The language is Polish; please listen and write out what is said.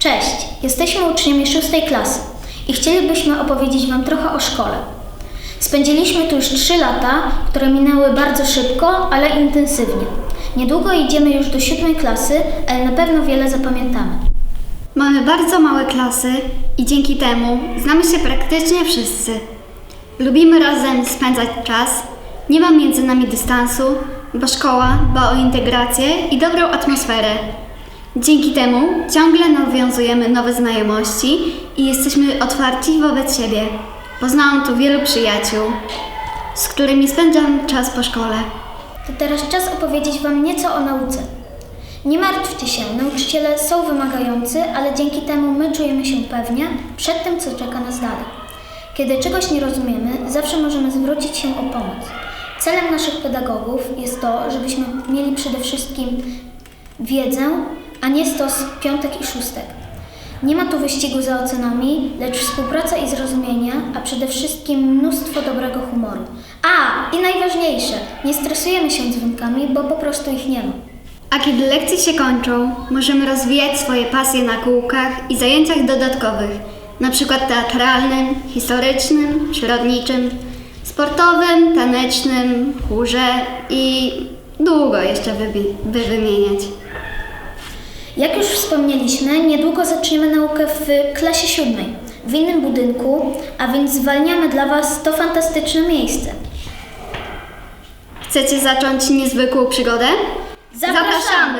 Cześć, jesteśmy uczniami szóstej klasy i chcielibyśmy opowiedzieć Wam trochę o szkole. Spędziliśmy tu już trzy lata, które minęły bardzo szybko, ale intensywnie. Niedługo idziemy już do siódmej klasy, ale na pewno wiele zapamiętamy. Mamy bardzo małe klasy i dzięki temu znamy się praktycznie wszyscy. Lubimy razem spędzać czas, nie ma między nami dystansu, bo szkoła dba o integrację i dobrą atmosferę. Dzięki temu ciągle nawiązujemy nowe znajomości i jesteśmy otwarci wobec siebie. Poznałam tu wielu przyjaciół, z którymi spędzam czas po szkole. To teraz czas opowiedzieć Wam nieco o nauce. Nie martwcie się, nauczyciele są wymagający, ale dzięki temu my czujemy się pewnie przed tym, co czeka nas dalej. Kiedy czegoś nie rozumiemy, zawsze możemy zwrócić się o pomoc. Celem naszych pedagogów jest to, żebyśmy mieli przede wszystkim wiedzę, a nie stos piątek i szóstek. Nie ma tu wyścigu za ocenami, lecz współpraca i zrozumienie, a przede wszystkim mnóstwo dobrego humoru. A, i najważniejsze, nie stresujemy się dźwiękami, bo po prostu ich nie ma. A kiedy lekcje się kończą, możemy rozwijać swoje pasje na kółkach i zajęciach dodatkowych, na przykład teatralnym, historycznym, przyrodniczym, sportowym, tanecznym, chórze i długo jeszcze by, by wymieniać. Wspomnieliśmy, niedługo zaczniemy naukę w klasie siódmej, w innym budynku, a więc zwalniamy dla Was to fantastyczne miejsce. Chcecie zacząć niezwykłą przygodę? Zapraszamy!